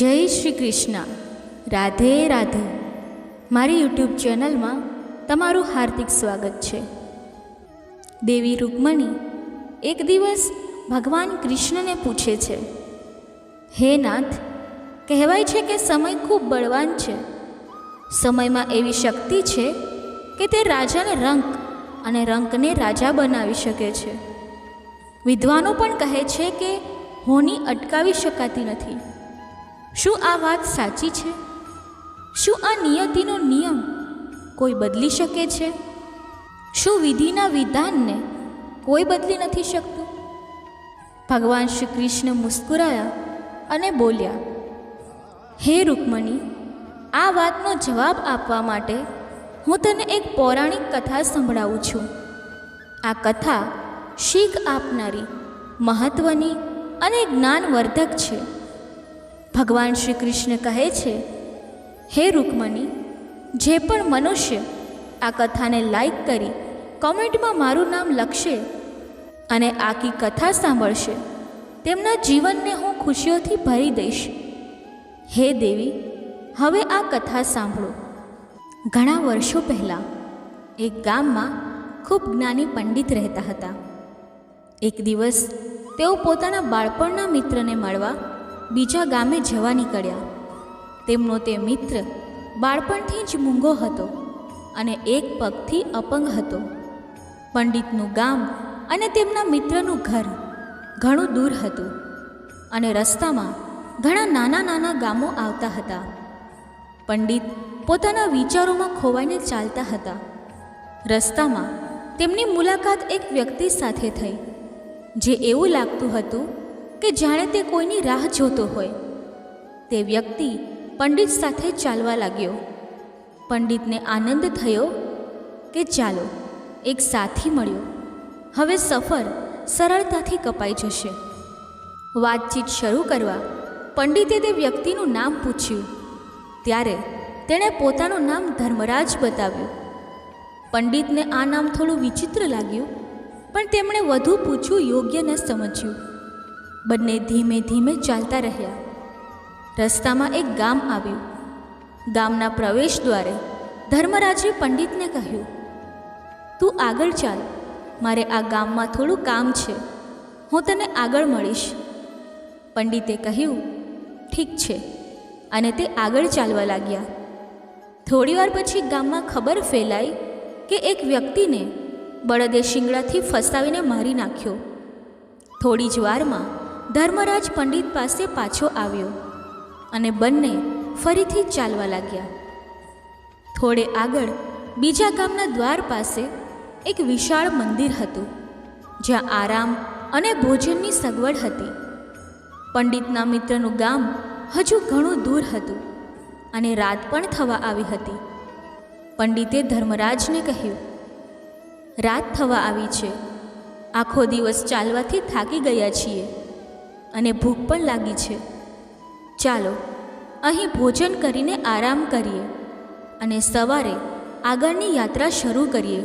જય શ્રી કૃષ્ણ. રાધે રાધે. મારી યુટ્યુબ ચેનલમાં તમારું હાર્દિક સ્વાગત છે. દેવી રૂકમણી એક દિવસ ભગવાન કૃષ્ણને પૂછે છે, હે નાથ, કહેવાય છે કે સમય ખૂબ બળવાન છે. સમયમાં એવી શક્તિ છે કે તે રાજાને રંક અને રંકને રાજા બનાવી શકે છે. વિદ્વાનો પણ કહે છે કે હોની અટકાવી શકાતી નથી. શું આ વાત સાચી છે? શું આ નિયતિનો નિયમ કોઈ બદલી શકે છે? શું વિધિના વિધાનને કોઈ બદલી નથી શકતું? ભગવાન શ્રી કૃષ્ણ મુસ્કુરાયા અને બોલ્યા, હે રૂકમણી, આ વાતનો જવાબ આપવા માટે હું તને એક પૌરાણિક કથા સંભળાવું છું. આ કથા શીખ આપનારી મહત્ત્વની અને જ્ઞાનવર્ધક છે. ભગવાન શ્રી કૃષ્ણ કહે છે, હે રૂકમણી, જે પણ મનુષ્ય આ કથાને લાઈક કરી કોમેન્ટમાં મારું નામ લખશે અને આખી કથા સાંભળશે, તેમના જીવનને હું ખુશીઓથી ભરી દઈશ. હે દેવી, હવે આ કથા સાંભળો. ઘણા વર્ષો પહેલાં એક ગામમાં ખૂબ જ્ઞાની પંડિત રહેતા હતા. એક દિવસ તેઓ પોતાના બાળપણના મિત્રને મળવા બીજા ગામે જવા નીકળ્યા. તેમનો તે મિત્ર બાળપણથી જ મૂંગો હતો અને એક પગથી અપંગ હતો. પંડિતનું ગામ અને તેમના મિત્રનું ઘર ઘણું દૂર હતું અને રસ્તામાં ઘણા નાના નાના ગામો આવતા હતા. પંડિત પોતાના વિચારોમાં ખોવાઈને ચાલતા હતા. રસ્તામાં તેમની મુલાકાત એક વ્યક્તિ સાથે થઈ, જે એવું લાગતું હતું કે જાણે તે કોઈની રાહ જોતો હોય. તે વ્યક્તિ પંડિત સાથે ચાલવા લાગ્યો. પંડિતને આનંદ થયો કે ચાલો, એક સાથી મળ્યો. હવે સફર સરળતાથી કપાઈ જશે. વાતચીત શરૂ કરવા પંડિતે તે વ્યક્તિનું નામ પૂછ્યું. ત્યારે તેણે પોતાનું નામ ધર્મરાજ બતાવ્યું. પંડિતને આ નામ થોડું વિચિત્ર લાગ્યું, પણ તેમણે વધુ પૂછવું યોગ્ય ન સમજ્યું. બંને ધીમે ધીમે ચાલતા રહ્યા. રસ્તામાં એક ગામ આવ્યું. ગામના પ્રવેશ દ્વારે ધર્મરાજે પંડિતને કહ્યું, તું આગળ ચાલ. મારે આ ગામમાં થોડું કામ છે. હું તને આગળ મળીશ. પંડિતે કહ્યું, ઠીક છે. અને તે આગળ ચાલવા લાગ્યા. થોડીવાર પછી ગામમાં ખબર ફેલાઈ કે એક વ્યક્તિને બળદે શિંગડાથી ફસાવીને મારી નાખ્યો. થોડી જ વારમાં ધર્મરાજ પંડિત પાસે પાછો આવ્યો અને બંને ફરીથી ચાલવા લાગ્યા. થોડે આગળ બીજા ગામના દ્વાર પાસે એક વિશાળ મંદિર હતું, જ્યાં આરામ અને ભોજનની સગવડ હતી. પંડિતના મિત્રનું ગામ હજુ ઘણું દૂર હતું અને રાત પણ થવા આવી હતી. પંડિતે ધર્મરાજને કહ્યું, રાત થવા આવી છે. આખો દિવસ ચાલવાથી થાકી ગયા છીએ. અને ભૂખ પણ લાગી છે. ચાલો, અહીં ભોજન કરીને આરામ કરીએ અને સવારે આગળની યાત્રા શરૂ કરીએ.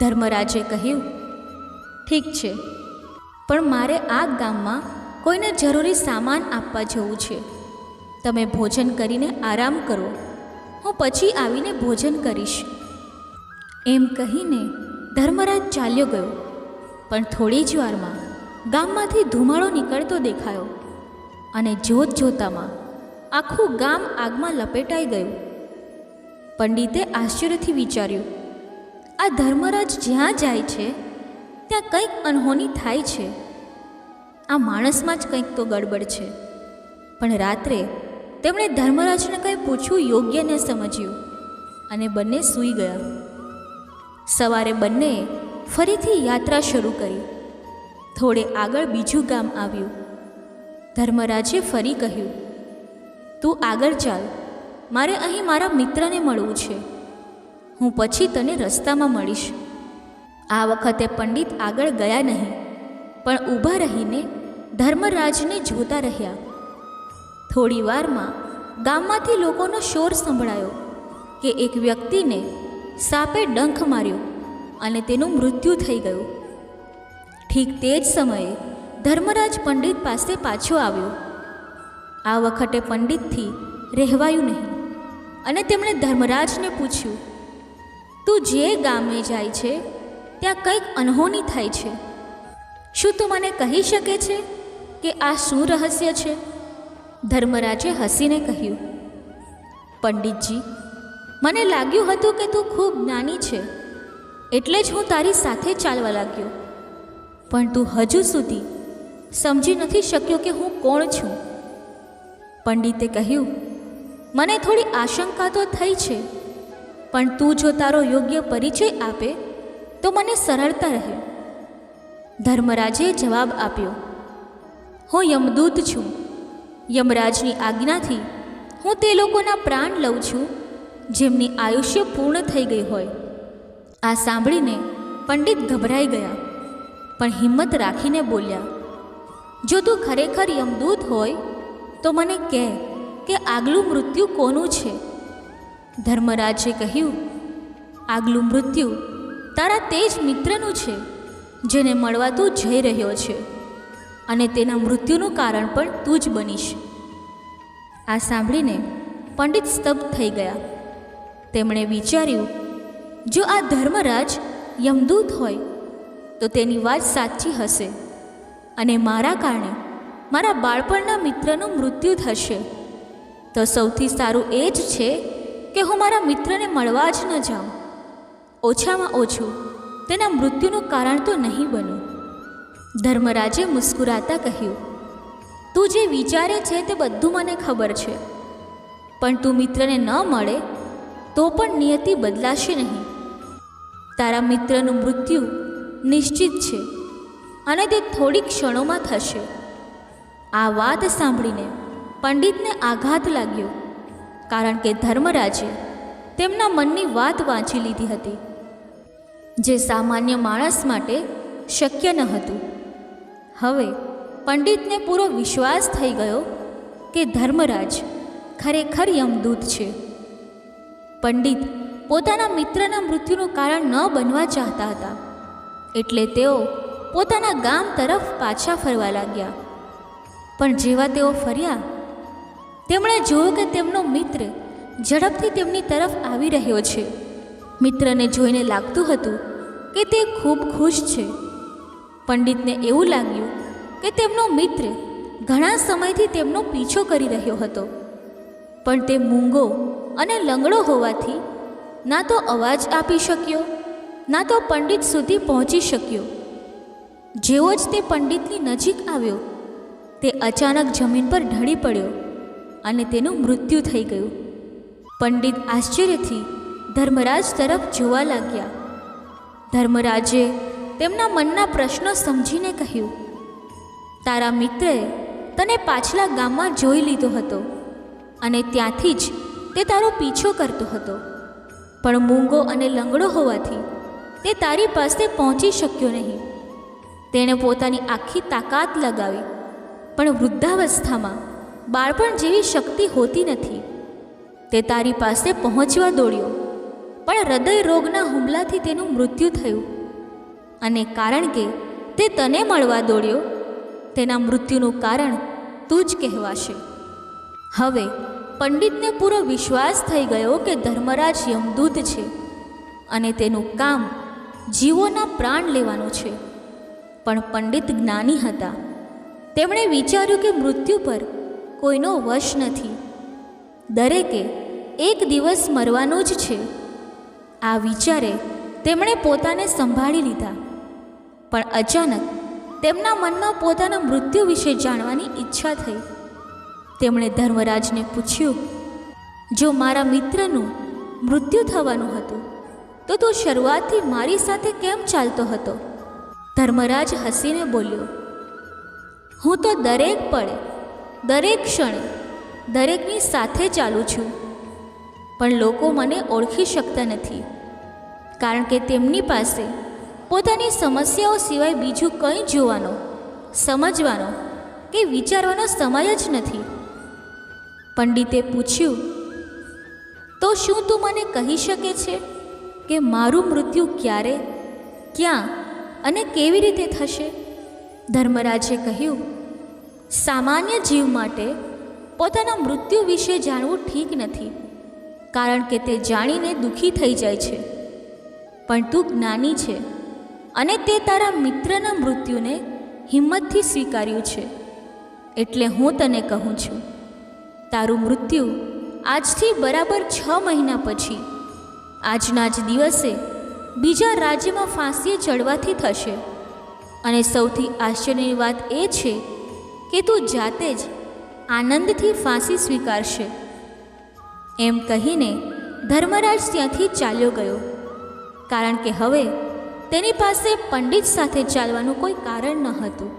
ધર્મરાજે કહ્યું, ઠીક છે, પણ મારે આ ગામમાં કોઈને જરૂરી સામાન આપવા જવું છે. તમે ભોજન કરીને આરામ કરો. હું પછી આવીને ભોજન કરીશ. એમ કહીને ધર્મરાજ ચાલ્યો ગયો, પણ થોડી જ વારમાં ગામમાંથી ધુમાડો નીકળતો દેખાયો અને જોત જોતામાં આખું ગામ આગમાં લપેટાઈ ગયું. પંડિતે આશ્ચર્યથી વિચાર્યું, આ ધર્મરાજ જ્યાં જાય છે, ત્યાં કંઈક અનહોની થાય છે. આ માણસમાં જ કંઈક તો ગડબડ છે. પણ રાત્રે તેમણે ધર્મરાજને કંઈ પૂછવું યોગ્ય ન સમજ્યું અને બંને સૂઈ ગયા. સવારે બંનેએ ફરીથી યાત્રા શરૂ કરી. થોડે આગળ બીજું ગામ આવ્યું. ધર્મરાજે ફરી કહ્યું, તું આગળ ચાલ. મારે અહીં મારા મિત્રને મળવું છે. હું પછી તને રસ્તામાં મળીશ. આ વખતે પંડિત આગળ ગયા નહીં, પણ ઊભા રહીને ધર્મરાજને જોતા રહ્યા. થોડી વારમાં ગામમાંથી લોકોનો શોર સંભળાયો કે એક વ્યક્તિને સાપે ડંખ માર્યો અને તેનું મૃત્યુ થઈ ગયું. ઠીક તે જ સમયે ધર્મરાજ પંડિત પાસે પાછો આવ્યો. આ વખતે પંડિતથી રહેવાયું નહીં અને તેમણે ધર્મરાજને પૂછ્યું, તું જે ગામે જાય છે, ત્યાં કંઈક અનહોની થાય છે. શું તું મને કહી શકે છે કે આ શું રહસ્ય છે? ધર્મરાજે હસીને કહ્યું, પંડિતજી, મને લાગ્યું હતું કે તું ખૂબ જ્ઞાની છે, એટલે જ હું તારી સાથે ચાલવા લાગ્યો. પણ તું હજુ સુધી સમજી નથી શક્યો કે હું કોણ છું. પંડિતે કહ્યું, મને થોડી આશંકા તો થઈ છે, પણ તું જો તારો યોગ્ય પરિચય આપે, તો મને સરળતા રહે. ધર્મરાજે જવાબ આપ્યો, હું યમદૂત છું. યમરાજની આજ્ઞાથી હું તે લોકોના પ્રાણ લઉં છું, જેમની આયુષ્ય પૂર્ણ થઈ ગઈ હોય. આ સાંભળીને પંડિત ગભરાઈ ગયા. પણ હિંમત રાખીને બોલ્યા, જો તું ખરેખર યમદૂત હોય, તો મને કહે કે આગલું મૃત્યુ કોનું છે? ધર્મરાજે કહ્યું, આગલું મૃત્યુ તારા તે જ મિત્રનું છે, જેને મળવા તું જઈ રહ્યો છે, અને તેના મૃત્યુનું કારણ પણ તું જ બનીશ. આ સાંભળીને પંડિત સ્તબ્ધ થઈ ગયા. તેમણે વિચાર્યું, જો આ ધર્મરાજ યમદૂત હોય તો તેની વાત સાચી હશે. અને મારા કારણે મારા બાળપણના મિત્રનું મૃત્યુ થશે. તો સૌથી સારું એ જ છે કે હું મારા મિત્રને મળવા જ ન જાઉં. ઓછામાં ઓછું તેના મૃત્યુનું કારણ તો નહીં બનું ધર્મરાજે મુસ્કુરાતા કહ્યું, તું જે વિચારે છે તે બધું મને ખબર છે. પણ તું મિત્રને ન મળે તો પણ નિયતિ બદલાશે નહીં. તારા મિત્રનું મૃત્યુ નિશ્ચિત છે અને તે થોડી ક્ષણોમાં થશે. આ વાત સાંભળીને પંડિતને આઘાત લાગ્યો, કારણ કે ધર્મરાજે તેમના મનની વાત વાંચી લીધી હતી, જે સામાન્ય માણસ માટે શક્ય ન હતું. હવે પંડિતને પૂરો વિશ્વાસ થઈ ગયો કે ધર્મરાજ ખરેખર યમદૂત છે. પંડિત પોતાના મિત્રના મૃત્યુનું કારણ ન બનવા ચાહતા હતા. એટલે તેઓ પોતાના ગામ તરફ પાછા ફરવા લાગ્યા. પણ જેવા તેઓ ફર્યા, તેમણે જોયું કે તેમનો મિત્ર ઝડપથી તેમની તરફ આવી રહ્યો છે. મિત્રને જોઈને લાગતું હતું કે તે ખૂબ ખુશ છે. પંડિતને એવું લાગ્યું કે તેમનો મિત્ર ઘણા સમયથી તેમનો પીછો કરી રહ્યો હતો. પણ તે મૂંગો અને લંગડો હોવાથી, ના તો અવાજ આપી શક્યો ના તો પંડિત સુધી પહોંચી શક્યો. જેવો જ તે પંડિતની નજીક આવ્યો, તે અચાનક જમીન પર ઢળી પડ્યો અને તેનું મૃત્યુ થઈ ગયું. પંડિત આશ્ચર્યથી ધર્મરાજ તરફ જોવા લાગ્યા. ધર્મરાજે તેમના મનના પ્રશ્નો સમજીને કહ્યું, તારા મિત્રએ તને પાછલા ગામમાં જોઈ લીધો હતો અને ત્યાંથી જ તે તારો પીછો કરતો હતો. પણ મૂંગો અને લંગડો હોવાથી તે તારી પાસે પહોંચી શક્યો નહીં. તેણે પોતાની આખી તાકાત લગાવી, પણ વૃદ્ધાવસ્થામાં બાળપણ જેવી શક્તિ હોતી નથી. તે તારી પાસે પહોંચવા દોડ્યો, પણ હૃદય રોગના હુમલાથી તેનું મૃત્યુ થયું. અને કારણ કે તે તને મળવા દોડ્યો, તેના મૃત્યુનું કારણ તું જ કહેવાશે. હવે પંડિતને પૂરો વિશ્વાસ થઈ ગયો કે ધર્મરાજ યમદૂત છે અને તેનું કામ જીવોના પ્રાણ લેવાનું છે. પણ પંડિત જ્ઞાની હતા. તેમણે વિચાર્યું કે મૃત્યુ પર કોઈનો વશ નથી. દરેકે એક દિવસ મરવાનો જ છે. આ વિચારે તેમણે પોતાને સંભાળી લીધા. પણ અચાનક તેમના મનમાં પોતાના મૃત્યુ વિશે જાણવાની ઈચ્છા થઈ. તેમણે ધર્મરાજને પૂછ્યું, જો મારા મિત્રનું મૃત્યુ થવાનું હતું તો તું શરૂઆતથી મારી સાથે કેમ ચાલતો હતો? ધર્મરાજ હસીને બોલ્યો, હું તો દરેક પળે, દરેક ક્ષણે, દરેકની સાથે ચાલું છું. પણ લોકો મને ઓળખી શકતા નથી. કારણ કે તેમની પાસે પોતાની સમસ્યાઓ સિવાય બીજું કંઈ જોવાનો, સમજવાનો કે વિચારવાનો સમય જ નથી. પંડિતે પૂછ્યું, તો શું તું મને કહી શકે છે? કે મારું મૃત્યુ ક્યારે, ક્યાં અને કેવી રીતે થશે? ધર્મરાજે કહ્યું, સામાન્ય જીવ માટે પોતાના મૃત્યુ વિશે જાણવું ઠીક નથી, કારણ કે તે જાણીને દુઃખી થઈ જાય છે. પણ તું જ્ઞાની છે અને તે તારા મિત્રના મૃત્યુને હિંમતથી સ્વીકાર્યું છે. એટલે હું તને કહું છું, તારું મૃત્યુ આજથી બરાબર છ મહિના પછી આજના જ દિવસે બીજા રાજ્યમાં ફાંસીએ ચડવાથી થશે. અને સૌથી આશ્ચર્યની વાત એ છે કે તું જાતે જ આનંદથી ફાંસી સ્વીકારશે. એમ કહીને ધર્મરાજ ત્યાંથી ચાલ્યો ગયો. કારણ કે હવે તેની પાસે પંડિત સાથે ચાલવાનું કોઈ કારણ ન હતું.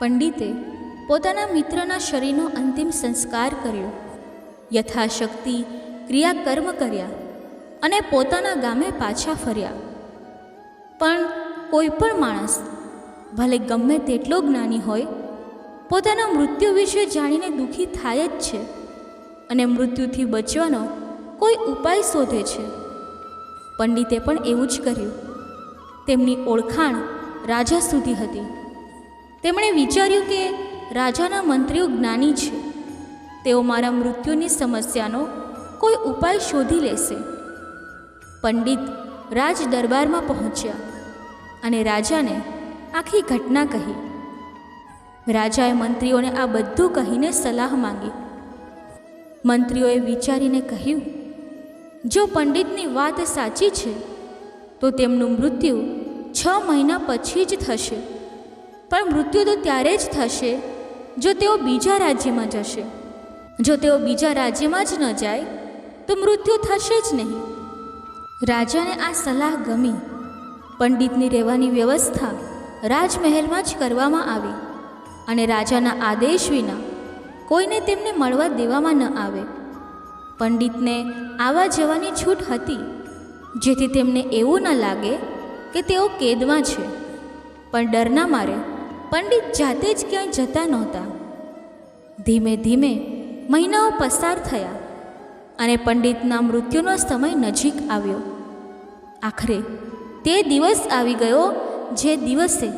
પંડિતે પોતાના મિત્રના શરીરનો અંતિમ સંસ્કાર કર્યો. યથાશક્તિ ક્રિયાકર્મ કર્યા. અને પોતાના ગામે પાછા ફર્યા. પણ કોઈ પણ માણસ, ભલે ગમે તેટલો જ્ઞાની હોય, પોતાના મૃત્યુ વિશે જાણીને દુઃખી થાય જ છે અને મૃત્યુથી બચવાનો કોઈ ઉપાય શોધે છે. પંડિતે પણ એવું જ કર્યું. તેમની ઓળખાણ રાજા સુધી હતી. તેમણે વિચાર્યું કે રાજાના મંત્રીઓ જ્ઞાની છે. તેઓ મારા મૃત્યુની સમસ્યાનો કોઈ ઉપાય શોધી લેશે. પંડિત રાજ દરબારમાં પહોંચ્યા અને રાજાને આખી ઘટના કહી. રાજાએ મંત્રીઓને આ બધું કહીને સલાહ માંગી. મંત્રીઓએ વિચારીને કહ્યું, જો પંડિતની વાત સાચી છે, તો તેમનું મૃત્યુ છ મહિના પછી જ થશે. પણ મૃત્યુ તો ત્યારે જ થશે, જો તેઓ બીજા રાજ્યમાં જશે. જો તેઓ બીજા રાજ્યમાં જ ન જાય, તો મૃત્યુ થશે જ નહીં. રાજાને આ સલાહ ગમી. પંડિતની રહેવાની વ્યવસ્થા રાજમહેલમાં જ કરવામાં આવી અને રાજાના આદેશ વિના કોઈને તેમને મળવા દેવામાં ન આવે. પંડિતને આવવા જવાની છૂટ હતી, જેથી તેમને એવું ન લાગે કે તેઓ કેદમાં છે. પણ ડરના મારે પંડિત જાતે જ ક્યાંય જતા નહોતા. ધીમે ધીમે મહિનાઓ પસાર થયા. અને પંડિતના મૃત્યુનો સમય નજીક આવ્યો. આખરે તે દિવસ આવી ગયો જે દિવસે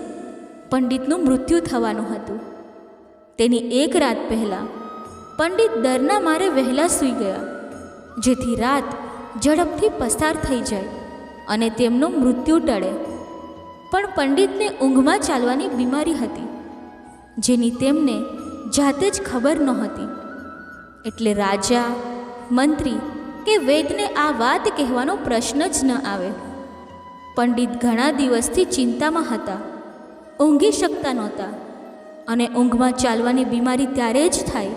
પંડિતનું મૃત્યુ થવાનું હતું. તેની એક રાત પહેલાં પંડિત દરના મારે વહેલા સૂઈ ગયા, જેથી રાત ઝડપથી પસાર થઈ જાય અને તેમનું મૃત્યુ ટળે. પણ પંડિતને ઊંઘમાં ચાલવાની બીમારી હતી, જેની તેમને જાતે જ ખબર નહોતી. એટલે રાજા મંત્રી કે વેદને આ વાત કહેવાનો પ્રશ્ન જ ન આવે. પંડિત ઘણા દિવસથી ચિંતામાં હતા, ઊંઘી શકતા નહોતા અને ઊંઘમાં ચાલવાની બીમારી ત્યારે જ થાય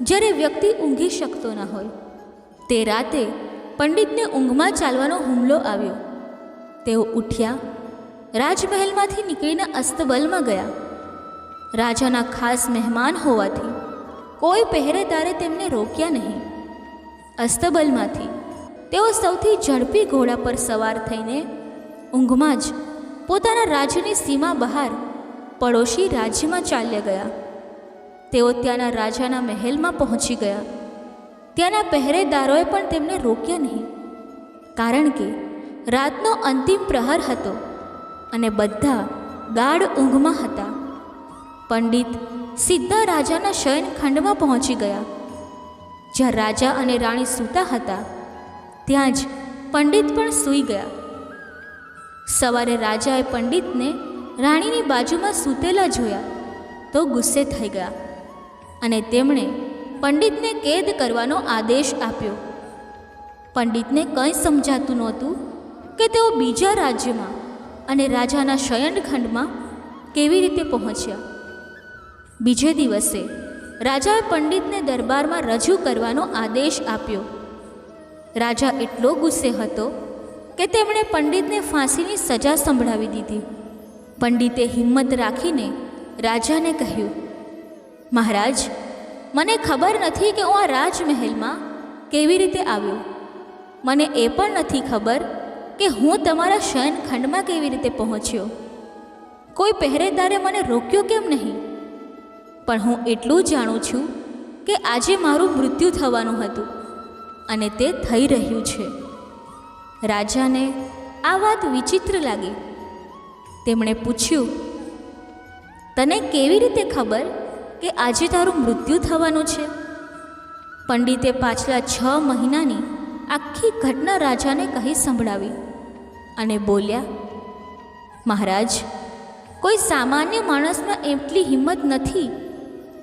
જ્યારે વ્યક્તિ ઊંઘી શકતો ન હોય. તે રાતે પંડિતને ઊંઘમાં ચાલવાનો હુમલો આવ્યો. તેઓ ઉઠ્યા, રાજમહેલમાંથી નીકળીને અસ્તબલમાં ગયા. રાજાના ખાસ મહેમાન હોવાથી કોઈ પહેરેદારે તેમને રોક્યા નહીં. અસ્તબલમાંથી. તેઓ સૌથી ઝડપી ઘોડા પર સવાર થઈને ઊંઘમાં જ પોતાના રાજ્યની સીમા બહાર પડોશી રાજ્યમાં ચાલ્યા ગયા. તેઓ ત્યાંના રાજાના મહેલમાં પહોંચી ગયા. ત્યાંના પહેરેદારોએ પણ તેમને રોક્યા નહીં, કારણ કે રાતનો અંતિમ પ્રહર હતો અને બધા ગાઢ ઊંઘમાં હતા. પંડિત સીધા રાજાના શયનખંડમાં પહોંચી ગયા. જ્યાં રાજા અને રાણી સૂતા હતા, ત્યાં જ પંડિત પણ સૂઈ ગયા. સવારે રાજાએ પંડિતને રાણીની બાજુમાં સૂતેલા જોયા તો ગુસ્સે થઈ ગયા અને તેમણે પંડિતને કેદ કરવાનો આદેશ આપ્યો. પંડિતને કંઈ સમજાતું નહોતું કે તેઓ બીજા રાજ્યમાં અને રાજાના શયનખંડમાં કેવી રીતે પહોંચ્યા. બીજે દિવસે રાજાએ પંડિતને દરબારમાં રજૂ કરવાનો આદેશ આપ્યો. રાજા એટલો ગુસ્સે હતો કે તેમણે પંડિતને ફાંસીની સજા સંભળાવી દીધી. પંડિતે હિંમત રાખીને રાજાને કહ્યું, મહારાજ, મને ખબર નથી કે હું આ રાજમહેલમાં કેવી રીતે આવ્યો. મને એ પણ નથી ખબર કે હું તમારા શયનખંડમાં કેવી રીતે પહોંચ્યો. કોઈ પહેરેદારે મને રોક્યો કેમ નહીં? પણ હું એટલું જાણું છું કે આજે મારું મૃત્યુ થવાનું હતું અને તે થઈ રહ્યું છે. રાજાને આ વાત વિચિત્ર લાગી. તેમણે પૂછ્યું, તને કેવી રીતે ખબર કે આજે તારું મૃત્યુ થવાનું છે? પંડિતે પાછલા છ મહિનાની આખી ઘટના રાજાને કહી સંભળાવી અને બોલ્યા, મહારાજ, કોઈ સામાન્ય માણસમાં એટલી હિંમત નથી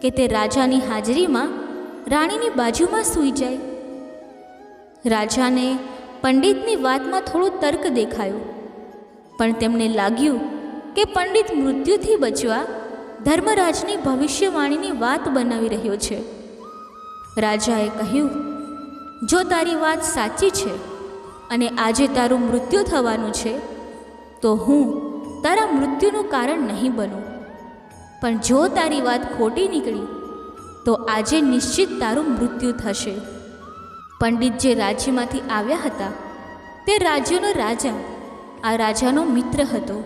કે તે રાજાની હાજરીમાં રાણીની બાજુમાં સૂઈ જાય. રાજાને પંડિતની વાતમાં થોડો તર્ક દેખાયો, પણ તેમને લાગ્યું કે પંડિત મૃત્યુથી બચવા ધર્મરાજની ભવિષ્યવાણીની વાત બનાવી રહ્યો છે. રાજાએ કહ્યું, જો તારી વાત સાચી છે અને આજે તારું મૃત્યુ થવાનું છે, તો હું તારા મૃત્યુનું કારણ નહીં બનું. પણ જો તારી વાત ખોટી નીકળી, તો આજે નિશ્ચિત તારું મૃત્યુ થશે. પંડિત જે રાજ્યમાંથી આવ્યા હતા, તે રાજ્યનો રાજા, આ રાજાનો મિત્ર હતો.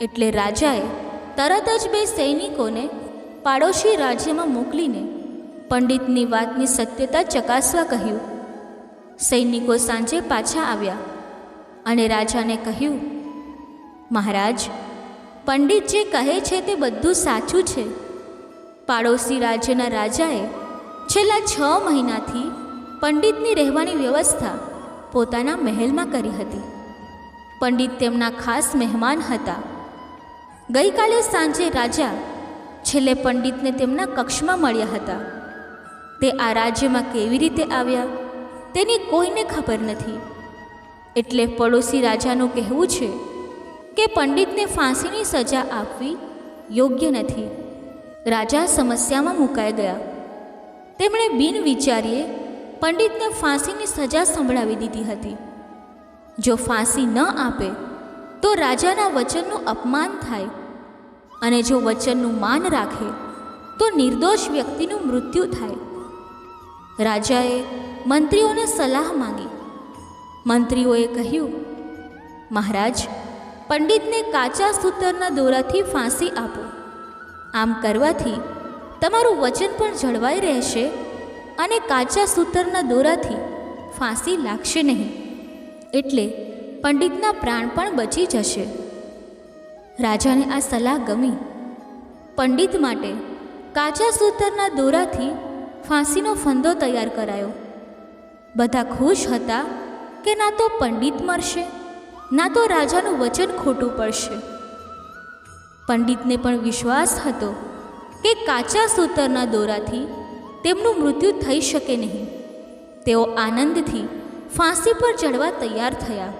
એટલે રાજાએ તરત જ બે સૈનિકોને પાડોશી રાજ્યમાં મોકલીને પંડિતની વાતની સત્યતા ચકાસવા કહ્યું. સૈનિકો સાંજે પાછા આવ્યા અને રાજાને કહ્યું, મહારાજ પંડિત જે કહે છે તે બધું સાચું છે. પાડોશી રાજ્યના રાજાએ છેલ્લા છ મહિનાથી પંડિતની રહેવાની વ્યવસ્થા પોતાના મહેલમાં કરી હતી. પંડિત તેમના ખાસ મહેમાન હતા. ગઈકાલે સાંજે રાજા છેલ્લે પંડિતને તેમના કક્ષમાં મળ્યા હતા. તે આ રાજ્યમાં કેવી રીતે આવ્યા તેની કોઈને ખબર નથી. એટલે પડોશી રાજાનું કહેવું છે કે પંડિતને ફાંસીની સજા આપવી યોગ્ય નથી. રાજા સમસ્યામાં મુકાઈ ગયા. તેમણે બિન વિચારીએ પંડિતને ફાંસીની સજા સંભળાવી દીધી હતી. જો ફાંસી ન આપે, તો રાજાના વચનનું અપમાન થાય અને જો વચનનું માન રાખે, તો નિર્દોષ વ્યક્તિનું મૃત્યુ થાય. રાજાએ મંત્રીઓને સલાહ માંગી. મંત્રીઓએ કહ્યું, મહારાજ પંડિતને કાચા સૂતરના દોરાથી ફાંસી આપો. આમ કરવાથી તમારું વચન પણ જળવાઈ રહેશે અને કાચા સૂતરના દોરાથી ફાંસી લાગશે નહીં. એટલે પંડિતના પ્રાણ પણ બચી જશે. રાજાને આ સલાહ ગમી. પંડિત માટે કાચા સૂતરના દોરાથી ફાંસીનો ફંદો તૈયાર કરાયો. બધા ખુશ હતા કે ના તો પંડિત મરશે. ના તો રાજાનું વચન ખોટું પડશે. પંડિતને પણ વિશ્વાસ હતો કે કાચા સૂતરના દોરાથી તેમનું મૃત્યુ થઈ શકે નહીં. તેઓ આનંદથી ફાંસી પર ચડવા તૈયાર થયા.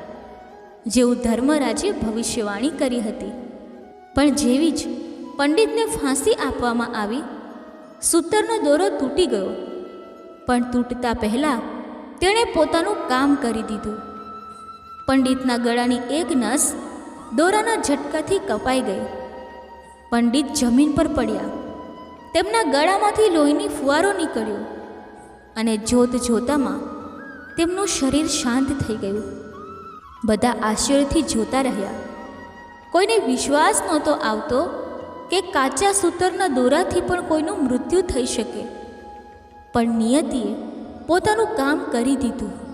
જેવું ધર્મરાજે ભવિષ્યવાણી કરી હતી. પણ જેવી જ પંડિતને ફાંસી આપવામાં આવી, સૂતરનો દોરો તૂટી ગયો. પણ તૂટતા પહેલાં તેણે પોતાનું કામ કરી દીધું. પંડિતના ગળાની એક નસ દોરાના ઝટકાથી કપાઈ ગઈ. પંડિત જમીન પર પડ્યા. તેમના ગળામાંથી લોહીની ફુવારો નીકળ્યો અને જોત જોતામાં તેમનું શરીર શાંત થઈ ગયું. બધા આશ્ચર્યથી જોતા રહ્યા. કોઈને વિશ્વાસ નહોતો આવતો કે કાચા સૂતરના દોરાથી પણ કોઈનું મૃત્યુ થઈ શકે. પણ નિયતિએ પોતાનું કામ કરી દીધું.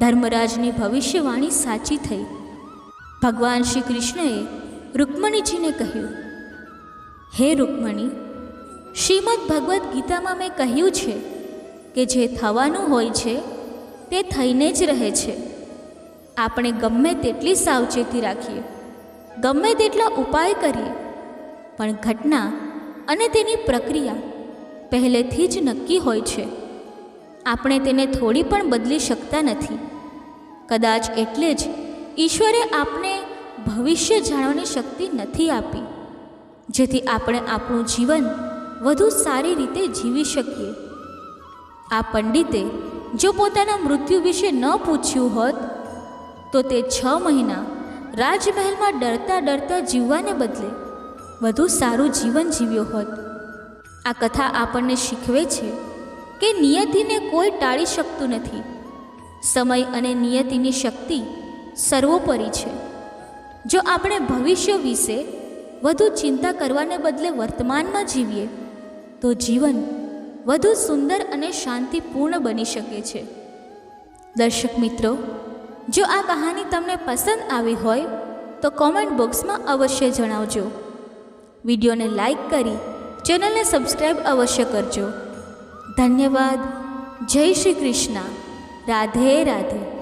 ધર્મરાજની ભવિષ્યવાણી સાચી થઈ. ભગવાન શ્રી કૃષ્ણએ રૂકમણીજીને કહ્યું, હે રૂકમણી, શ્રીમદ ભગવદ્ ગીતામાં મેં કહ્યું છે કે જે થવાનું હોય છે તે થઈને જ રહે છે. આપણે ગમે તેટલી સાવચેતી રાખીએ, ગમે તેટલા ઉપાય કરીએ, પણ ઘટના અને તેની પ્રક્રિયા પહેલેથી જ નક્કી હોય છે. આપણે તેને થોડી પણ બદલી શકતા નથી. કદાચ એટલે જ ઈશ્વરે આપને ભવિષ્ય જાણવાની શક્તિ નથી આપી, જેથી આપણે આપણું જીવન વધુ સારી રીતે જીવી શકીએ. આ પંડિતે જો પોતાના મૃત્યુ વિશે ન પૂછ્યું હોત, તો તે છ મહિના રાજમહેલમાં ડરતા ડરતા જીવવાને બદલે વધુ સારું જીવન જીવ્યો હોત. આ કથા આપણને શીખવે છે કે નિયતિને કોઈ ટાળી શકતું નથી. સમય અને નિયતિની શક્તિ સર્વોપરી છે. જો આપણે ભવિષ્ય વિશે વધુ ચિંતા કરવાને બદલે વર્તમાનમાં જીવીએ, તો જીવન વધુ સુંદર અને શાંતિપૂર્ણ બની શકે છે. દર્શક મિત્રો, જો આ કહાની તમને પસંદ આવી હોય, તો કોમેન્ટ બોક્સમાં અવશ્ય જણાવજો. વિડીયોને લાઈક કરી ચેનલને સબસ્ક્રાઈબ અવશ્ય કરજો. ધન્યવાદ. જય શ્રી કૃષ્ણ. રાધે રાધે.